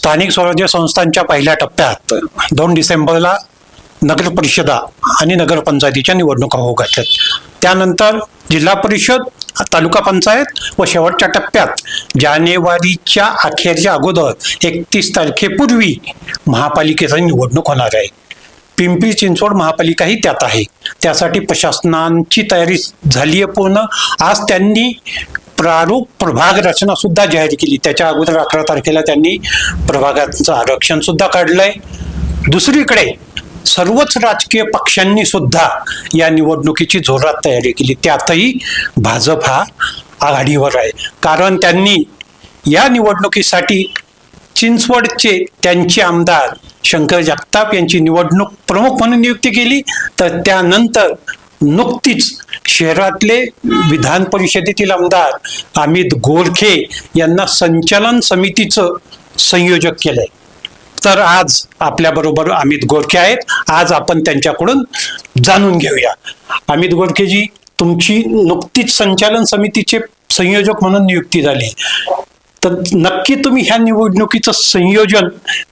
स्थानिक स्वराज्य संस्थांच्या पहिल्या टप्प्यात दोन डिसेंबरला नगर परिषदा आणि नगरपंचायतीच्या निवडणुका होऊ घातल्यात. त्यानंतर जिल्हा परिषद तालुका पंचायत व शेवटच्या टप्प्यात जानेवारीच्या अखेरच्या अगोदर एकतीस तारखेपूर्वी महापालिकेची निवडणूक होणार आहे. पिंपरी चिंचवड महापालिकाही त्यात आहे. त्यासाठी प्रशासनांची तयारी झाली आहे पूर्ण. आज त्यांनी प्रारूप प्रभाग रचना सुद्धा जाहीर केली. त्याच्या अगोदर अकरा तारखेला त्यांनी प्रभागाचं आरक्षण सुद्धा काढलंय. दुसरीकडे सर्वच राजकीय पक्षांनी सुद्धा या निवडणुकीची जोरात तयारी केली. त्यातही भाजप हा आघाडीवर आहे. कारण त्यांनी या निवडणुकीसाठी चिंचवडचे त्यांचे आमदार शंकर जगताप यांची निवडणूक प्रमुख म्हणून नियुक्ती केली. तर त्यानंतर नुकतीच शहरातले विधान परिषदेतील आमदार अमित गोरखे यांना संचालन समितीचं संयोजक केलंय. तर आज आपल्याबरोबर अमित गोरखे आहेत. आज आपण त्यांच्याकडून जाणून घेऊया. अमित गोरखेजी तुमची नुकतीच संचालन समितीचे संयोजक म्हणून नियुक्ती झाली. तर नक्की तुम्ही ह्या निवडणुकीचं संयोजन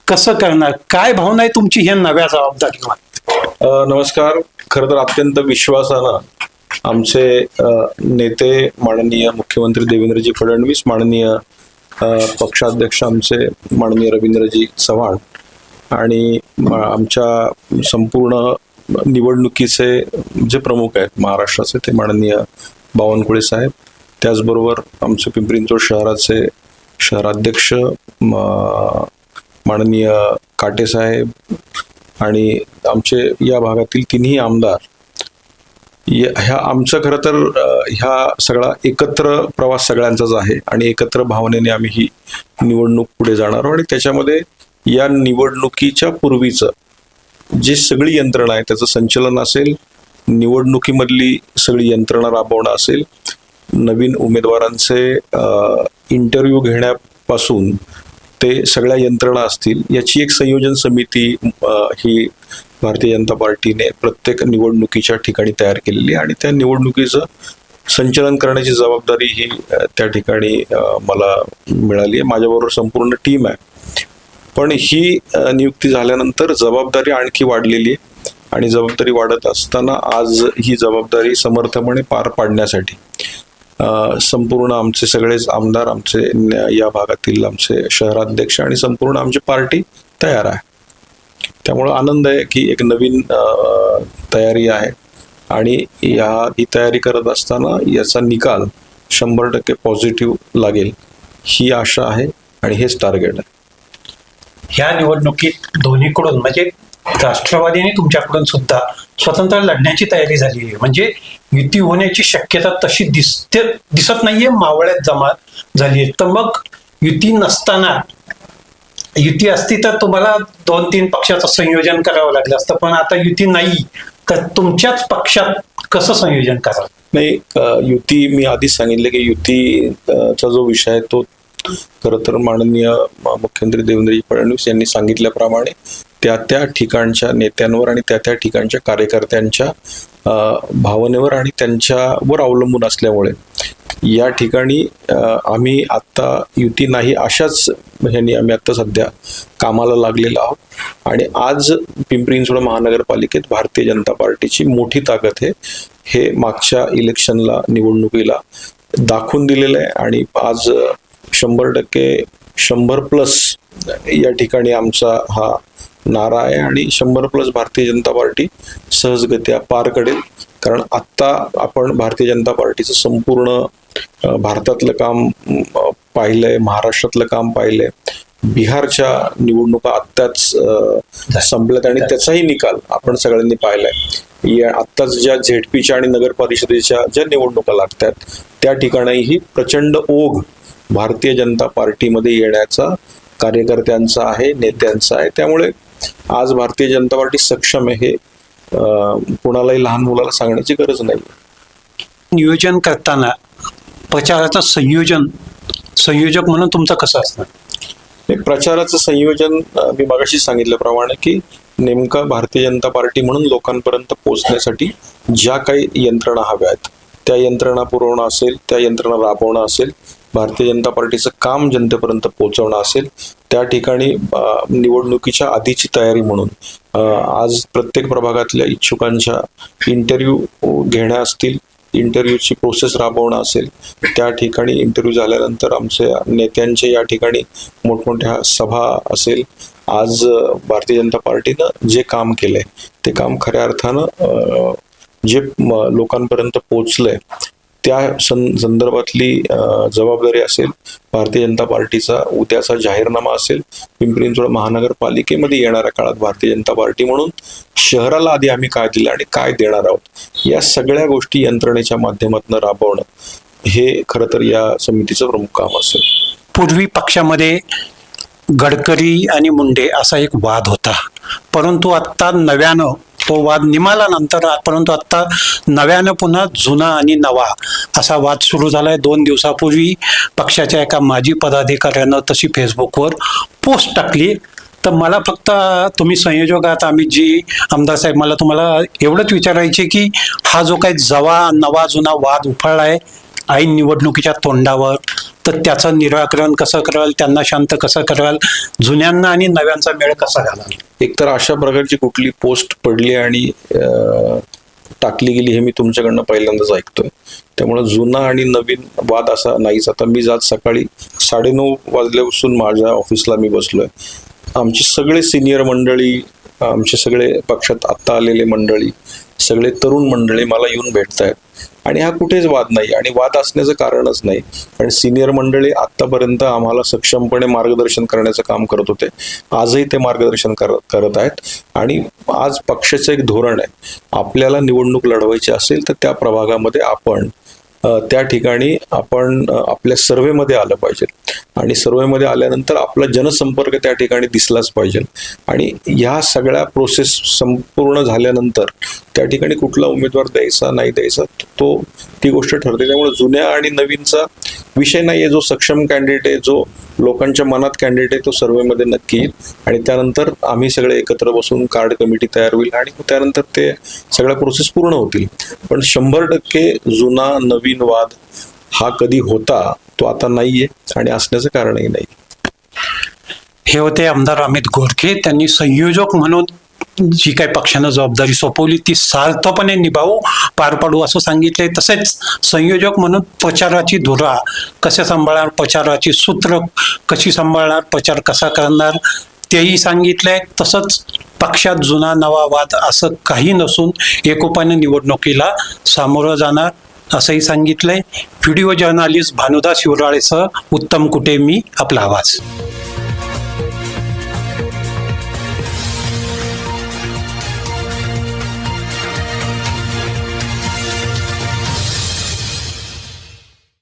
कसं करणार? काय भावना आहे तुमची ह्या नव्या जबाबदारीवर? नमस्कार. खर तर अत्यंत विश्वासानं आमचे नेते माननीय मुख्यमंत्री देवेंद्रजी फडणवीस माननीय पक्षाध्यक्ष आमचे माननीय रवींद्रजी चव्हाण आणि आमच्या संपूर्ण निवडणुकीचे जे प्रमुख आहेत महाराष्ट्राचे ते माननीय बावनकुळे साहेब. त्याचबरोबर आमचे पिंपरी शहराचे शहराध्यक्ष म- माननीय काटे साहेब आणि आमचे या भागातील तिन्ही आमदार ह्या आमचं खरं तर ह्या सगळा एकत्र प्रवास सगळ्यांचाच आहे आणि एकत्र भावनेने आम्ही ही निवडणूक पुढे जाणार आहोत आणि त्याच्यामध्ये या निवडणुकीच्या पूर्वीचं जी सगळी यंत्रणा आहे त्याचं संचलन असेल निवडणुकीमधली सगळी यंत्रणा राबवणं असेल नवीन उमेदवारांचे इंटरव्ह्यू घेण्यापासून ते सगळ्या यंत्रणा असतील याची एक संयोजन समिती ही भारतीय जनता पार्टीने प्रत्येक निवडणुकीच्या ठिकाणी तयार केलेली आणि त्या निवडणुकीचं संचलन करण्याची जबाबदारी ही त्या ठिकाणी मला मिळाली आहे. माझ्याबरोबर संपूर्ण टीम आहे. पण ही नियुक्ती झाल्यानंतर जबाबदारी आणखी वाढलेली आहे. आणि जबाबदारी वाढत असताना आज ही जबाबदारी समर्थपणे पार पाडण्यासाठी संपूर्ण आमचे सगळेच आमदार आमचे या भागातील आमचे शहराध्यक्ष आणि संपूर्ण आमची पार्टी तयार आहे. त्यामुळं आनंद आहे की एक नवीन तयारी आहे. आणि या ही तयारी करत असताना याचा निकाल शंभर टक्के पॉझिटिव्ह लागेल. ही आशा आहे आणि हेच टार्गेट आहे. ह्या निवडणुकीत दोन्हीकडून म्हणजे राष्ट्रवादीने तुमच्याकडून सुद्धा स्वतंत्र लढण्याची तयारी झाली आहे. म्हणजे युती होण्याची शक्यता तशी दिसते दिसत नाहीये मावळ्यात जमा झाली आहे. तर मग युती नसताना युती असती तर तुम्हाला दोन तीन पक्षाचं संयोजन करावं लागलं असतं पण आता युती नाही. तर तुमच्याच पक्षात कसं संयोजन करावं? नाही युती मी आधीच सांगितले की युतीचा जो विषय आहे तो खरं तर माननीय मुख्यमंत्री देवेंद्रजी फडणवीस यांनी सांगितल्याप्रमाणे त्या त्या ठिकाणच्या नेत्यांवर आणि त्या त्या ठिकाणच्या कार्यकर्त्यांच्या भावनेवर आणि त्यांच्यावर अवलंबून असल्यामुळे या ठिकाणी आम्ही आत्ता युती नाही अशाच ह्यांनी आम्ही आत्ता सध्या कामाला लागलेलो आहोत. आणि आज पिंपरी चिंचवड महानगरपालिकेत भारतीय जनता पार्टीची मोठी ताकद आहे. हे मागच्या इलेक्शनला निवडणुकीला दाखवून दिलेलं आहे. आणि आज शंभर टक्के शंभर प्लस या ठिकाणी आमचा हा नारा आहे. आणि शंभर प्लस भारतीय जनता पार्टी सहजगत्या पार करेल कारण आत्ता आपण भारतीय जनता पार्टीचं संपूर्ण भारतातलं काम पाहिलंय महाराष्ट्रातलं काम पाहिलंय. बिहारच्या निवडणुका आत्ताच संपल्यात आणि त्याचाही निकाल आपण सगळ्यांनी पाहिलाय. या आत्ताच ज्या झेडपीच्या आणि नगर परिषदेच्या ज्या निवडणुका लागतात त्या ठिकाणीही प्रचंड ओघ भारतीय जनता पार्टीमध्ये येण्याचा कार्यकर्त्यांचा आहे नेत्यांचा आहे. त्यामुळे आज भारतीय जनता पार्टी सक्षम आहे हे कुणालाही लहान मुलाला सांगण्याची गरज नाही. नियोजन करताना प्रचाराचं संयोजन संयोजक म्हणून तुमचं कसं असणार? प्रचाराचं संयोजन मी मागाशी सांगितल्याप्रमाणे की नेमका भारतीय जनता पार्टी म्हणून लोकांपर्यंत पोहोचण्यासाठी ज्या काही यंत्रणा हव्या आहेत त्या यंत्रणा पुरवणं असेल त्या यंत्रणा राबवणं असेल भारतीय जनता पार्टीचं काम जनतेपर्यंत पोहोचवणं असेल त्या ठिकाणी निवडणुकीच्या आधीची तयारी म्हणून आज प्रत्येक प्रभागातल्या इच्छुकांच्या इंटरव्ह्यू घेण्या असतील इंटरव्ह्यूची प्रोसेस राबवणं असेल त्या ठिकाणी इंटरव्ह्यू झाल्यानंतर आमच्या नेत्यांचे या ठिकाणी मोठमोठ्या सभा असेल. आज भारतीय जनता पार्टीनं जे काम केलंय ते काम खऱ्या अर्थानं जे लोकांपर्यंत पोचलंय त्या सं संदर्भातली जबाबदारी असेल भारतीय जनता पार्टीचा उद्याचा जाहीरनामा असेल पिंपरी चिंचवड महानगरपालिकेमध्ये येणाऱ्या काळात भारतीय जनता पार्टी म्हणून शहराला आधी आम्ही काय दिलं आणि काय देणार आहोत? या सगळ्या गोष्टी यंत्रणेच्या माध्यमातून राबवणं हे खरं तर या समितीचं प्रमुख काम असेल. पूर्वी पक्षामध्ये गडकरी आणि मुंडे असा एक वाद होता. परंतु आत्ता नव्यानं तो वाद निमाला नंतर परंतु आत्ता नव्यानं पुन्हा जुना आणि नवा असा वाद सुरू झाला आहे दोन दिवसापूर्वी पक्षाच्या एका माजी पदाधिकाऱ्यानं तशी फेसबुकवर पोस्ट टाकली. तर मला फक्त तुम्ही संयोजक आहात. आम्ही जी आमदार साहेब मला तुम्हाला एवढंच विचारायचे की हा जो काही जवा नवा जुना वाद उफाळला आहे ऐन निवडणुकीच्या तोंडावर तर त्याचं निराकरण कसं कराल त्यांना शांत कसं कराल जुन्यांना आणि नव्यांचा मेळ कसा घालाल? एकतर अशा प्रकारची कुठली पोस्ट पडली आणि टाकली गेली हे मी तुमच्याकडनं पहिल्यांदाच ऐकतोय. त्यामुळे जुना आणि नवीन वाद असा नाहीच. आता मी जात सकाळी साडेनऊ वाजल्यापासून माझ्या ऑफिसला मी बसलोय. आमचे सगळे सिनियर मंडळी आमचे सगळे पक्षात आत्ता आलेले मंडळी सगळे तरुण मंडळी मला येऊन भेटत आहेत आणि हा कुठेच वाद नाही आणि वाद असण्याचं कारणच नाही. कारण सिनियर मंडळी आतापर्यंत आम्हाला सक्षमपणे मार्गदर्शन करण्याचं काम करत होते. आजही ते मार्गदर्शन कर करत आहेत. आणि आज पक्षाचं एक धोरण आहे. आपल्याला निवडणूक लढवायची असेल तर त्या प्रभागामध्ये आपण त्या ठिकाणी आपण आपल्या सर्वेमध्ये आलं पाहिजे. आणि सर्वेमध्ये आल्यानंतर आपला जनसंपर्क त्या ठिकाणी दिसलाच पाहिजे. आणि ह्या सगळ्या प्रोसेस संपूर्ण झाल्यानंतर त्या ठिकाणी कुठला उमेदवार द्यायचा नाही द्यायचा तो ती गोष्ट ठरते. त्यामुळे जुन्या आणि नवीनचा विषय नाही आहे जो सक्षम कॅन्डिडेट आहे जो लोकांच्या मनात कॅन्डिडेट आहे तो सर्वेमध्ये नक्की येईल. आणि त्यानंतर आम्ही सगळे एकत्र बसून कार्ड कमिटी तयार होईल आणि त्यानंतर ते सगळ्या प्रोसेस पूर्ण होतील. पण शंभर टक्के जुना नवीन वाद हा कधी होता तो आता नाहीये आणि असण्याचं कारणही नाही हे होते आमदार अमित गोरखे. त्यांनी संयोजक म्हणून जी काही पक्षानं जबाबदारी सोपवली ती सार्थपणे निभावू पार पाडू असं सांगितले तसेच संयोजक म्हणून प्रचाराची धुरा कसे सांभाळणार प्रचाराची सूत्र कशी सांभाळणार प्रचार कसा करणार तेही सांगितलंय. तसंच पक्षात जुना नवा वाद असं काही नसून एकोपाने निवडणुकीला सामोरं जाणार असंही सांगितलंय. व्हिडिओ जर्नालिस्ट भानुदास शिवराळेसह उत्तम कुटे मी? आपला आवाज.